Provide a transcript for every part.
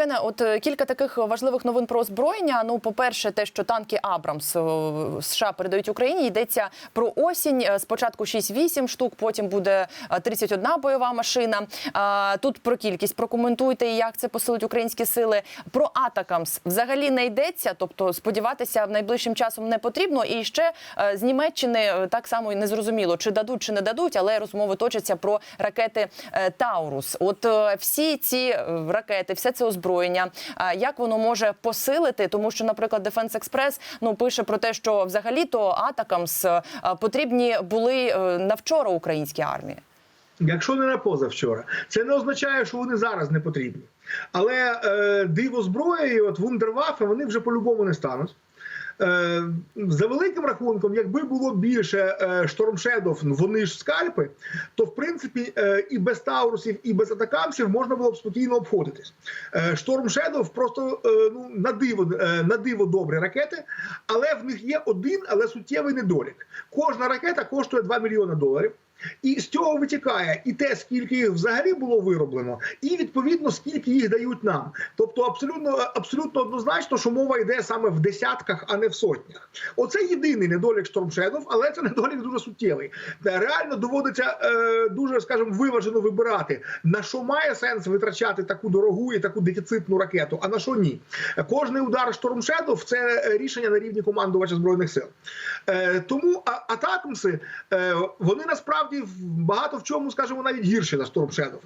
Євгене, от е, кілька таких важливих новин про озброєння. Ну, по-перше, те, що танки Абрамс е, США передають Україні, йдеться про осінь. Е, Спочатку 6-8 штук, потім буде е, 31 бойова машина. Тут про кількість прокоментуйте, як це посилить українські сили. Про Атакамс взагалі не йдеться, тобто сподіватися найближчим часом не потрібно. І ще з Німеччини так само і не зрозуміло, чи дадуть, чи не дадуть, але розмови точаться про ракети Таурус. От всі ці ракети, все це озброєння, е, як воно може посилити, тому що, наприклад, Дефенс Експрес ну пише про те, що взагалі-то Атакамс е, потрібні були е, на вчора українській армії. Якщо не на позавчора, це не означає, що вони зараз не потрібні. Але е, диво зброї, от вундервафи, вони вже по-любому не стануть. Е, за великим рахунком, якби було більше штормшедов, вони ж скальпи, то в принципі е, і без таурусів, і без атакамсів можна було б спокійно обходитись. Штормшедов просто е, ну, на диво, на диво добрі ракети, але в них є один, але суттєвий недолік. Кожна ракета коштує 2 мільйони доларів. І з цього витікає і те, скільки їх взагалі було вироблено, і відповідно скільки їх дають нам. Тобто, абсолютно абсолютно однозначно, що мова йде саме в десятках, а не в сотнях. Оце єдиний недолік штормшедов, але це недолік дуже суттєвий. Реально доводиться е, дуже, скажімо, виважено вибирати на що має сенс витрачати таку дорогу і таку дефіцитну ракету, а на що ні. Кожний удар штормшедов це рішення на рівні командувача збройних сил. Е, тому атакмси е, вони насправді в- багато в чому, скажімо, навіть на Storm Shadow.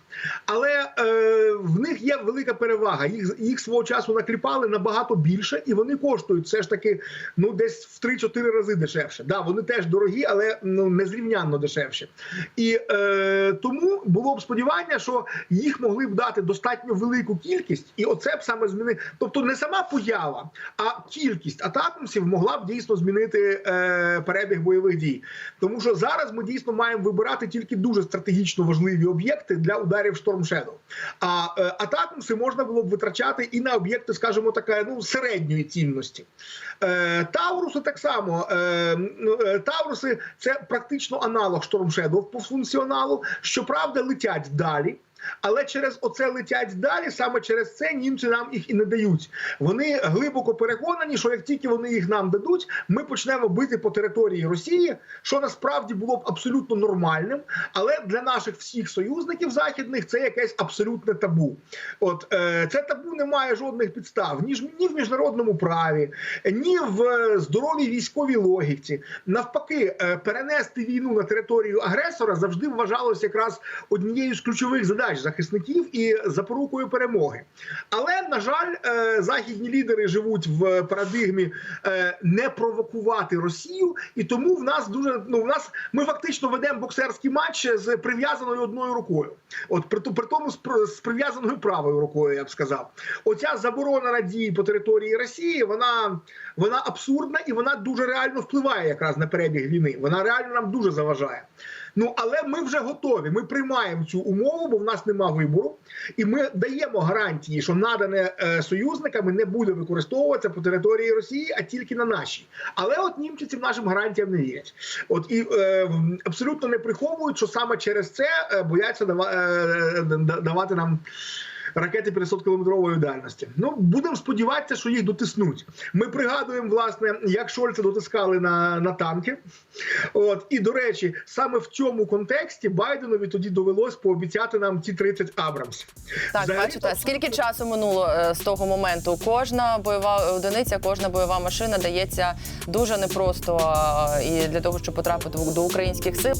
Але е, в них є велика перевага. Їх їх свого часу накліпали набагато більше, і вони коштують все ж таки ну десь в 3-4 рази дешевше. Да, вони теж дорогі, але ну незрівнянно дешевші. І е, тому було б сподівання, що їх могли б дати достатньо велику кількість, і оце б саме зміни. Тобто не сама поява, а кількість атакумсів могла б дійсно змінити е, перебіг бойових дій. Тому що зараз ми дійсно маємо вибирати тільки дуже стратегічно важливі об'єкти для ударів Shadow. А е, атакумси можна було б витрачати і на об'єкти, скажімо, таке, ну середньої цінності. Е, Тауруси так само. Е, ну, Тауруси це практично аналог Shadow по функціоналу. Щоправда, летять далі. Але через оце летять далі, саме через це німці нам їх і не дають. Вони глибоко переконані, що як тільки вони їх нам дадуть, ми почнемо бити по території Росії, що насправді було б абсолютно нормальним. Але для наших всіх союзників західних це якесь абсолютне табу. От е, це табу не має жодних підстав ні, ні в міжнародному праві, ні в е, здоровій військовій логіці. Навпаки, е, перенести війну на територію агресора завжди вважалося якраз однією з ключових задач захисників і запорукою перемоги. Але на жаль, е, західні лідери живуть в парадигмі е, не провокувати Росію, і тому в нас дуже ну в нас ми фактично ведемо боксерський матч з прив'язаною одною рукою. От при, при тому з прив'язаною правою рукою, я б сказав. Оця заборона на дії по території Росії, вона, вона абсурдна і вона дуже реально впливає якраз на перебіг війни. Вона реально нам дуже заважає. Ну але ми вже готові. Ми приймаємо цю умову, бо в нас нема вибору, і ми даємо гарантії, що надане е, союзниками не буде використовуватися по території Росії, а тільки на нашій. Але от німці цим нашим гарантіям не вірять. От і е, абсолютно не приховують, що саме через це е, бояться е, давати нам. Ракети 500-кілометрової дальності. Ну будемо сподіватися, що їх дотиснуть. Ми пригадуємо, власне, як Шольца дотискали на, на танки. От і до речі, саме в цьому контексті Байденові тоді довелось пообіцяти нам ті 30 Абрамсів. Так, Взагалі, бачите, скільки часу минуло е, з того моменту? Кожна бойова одиниця, кожна бойова машина дається дуже непросто е, і для того, щоб потрапити до українських сил.